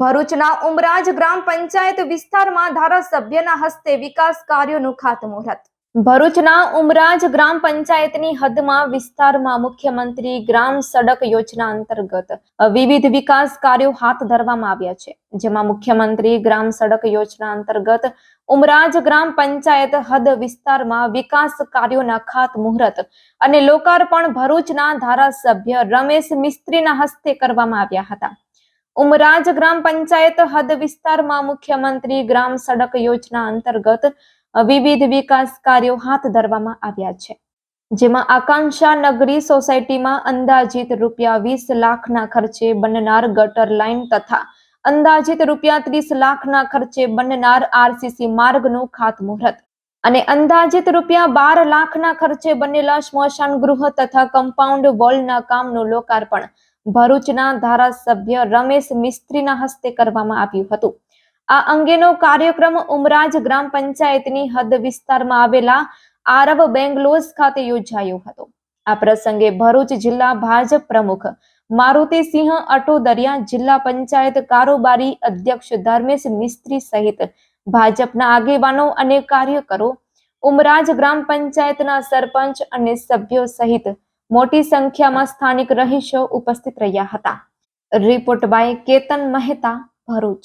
ભરૂચના ઉમરાજ ગ્રામ પંચાયત વિસ્તારમાં ધારાસભ્યના હસ્તે વિકાસ કાર્યોનું ખાતમુહૂર્ત. ભરૂચના ઉમરાજ ગ્રામ પંચાયતની હદમાં વિસ્તારમાં મુખ્યમંત્રી ગ્રામ સડક યોજના અંતર્ગત વિવિધ વિકાસ કાર્યો હાથ ધરવામાં આવ્યા છે. જેમાં મુખ્યમંત્રી ગ્રામ સડક યોજના અંતર્ગત ઉમરાજ ગ્રામ પંચાયત હદ વિસ્તારમાં વિકાસ કાર્યોના ખાતમુહૂર્ત અને લોકાર્પણ ભરૂચના ધારાસભ્ય રમેશ મિસ્ત્રીના હસ્તે કરવામાં આવ્યા હતા. ઉમરાજ ગ્રામ પંચાયત હદ વિસ્તારમાં મુખ્યમંત્રી ગ્રામ સડક યોજના અંતર્ગત વિવિધ વિકાસ કાર્યો હાથ ધરવામાં આવ્યા છે. જેમાં આકાંક્ષા નગરી સોસાયટીમાં અંદાજિત રૂપિયા વીસ લાખના ખર્ચે બનનાર ગટર લાઇન તથા અંદાજિત રૂપિયા ત્રીસ લાખના ખર્ચે બનનાર આરસીસી માર્ગનું ખાતમુહૂર્ત અને અંદાજિત રૂપિયા બાર લાખના ખર્ચે બનેલા સ્મશાન ગૃહ તથા કમ્પાઉન્ડ વોલના કામનું લોકાર્પણ ભરૂચના ધારાસભ્ય રમેશ મિસ્ત્રીના હસ્તે કરવામાં આવ્યું હતું. આ અંગેનો કાર્યક્રમ ઉમરાજ ગ્રામ પંચાયતની હદ વિસ્તારમાં આવેલા આરવ બેંગ્લોઝ ખાતે યોજાયો હતો. આ પ્રસંગે ભરૂચ જિલ્લા ભાજપ પ્રમુખ મારુતિસિંહ અટોદરિયા જિલ્લા પંચાયત કારોબારી અધ્યક્ષ ધર્મેશ મિસ્ત્રી સહિત ભાજપના આગેવાનો અને કાર્યકરો, ઉમરાજ ગ્રામ પંચાયતના સરપંચ અને સભ્યો સહિત મોટી સંખ્યામાં સ્થાનિક રહીશો ઉપસ્થિત રહ્યા હતા. Report by Ketan Mehta Bharuch.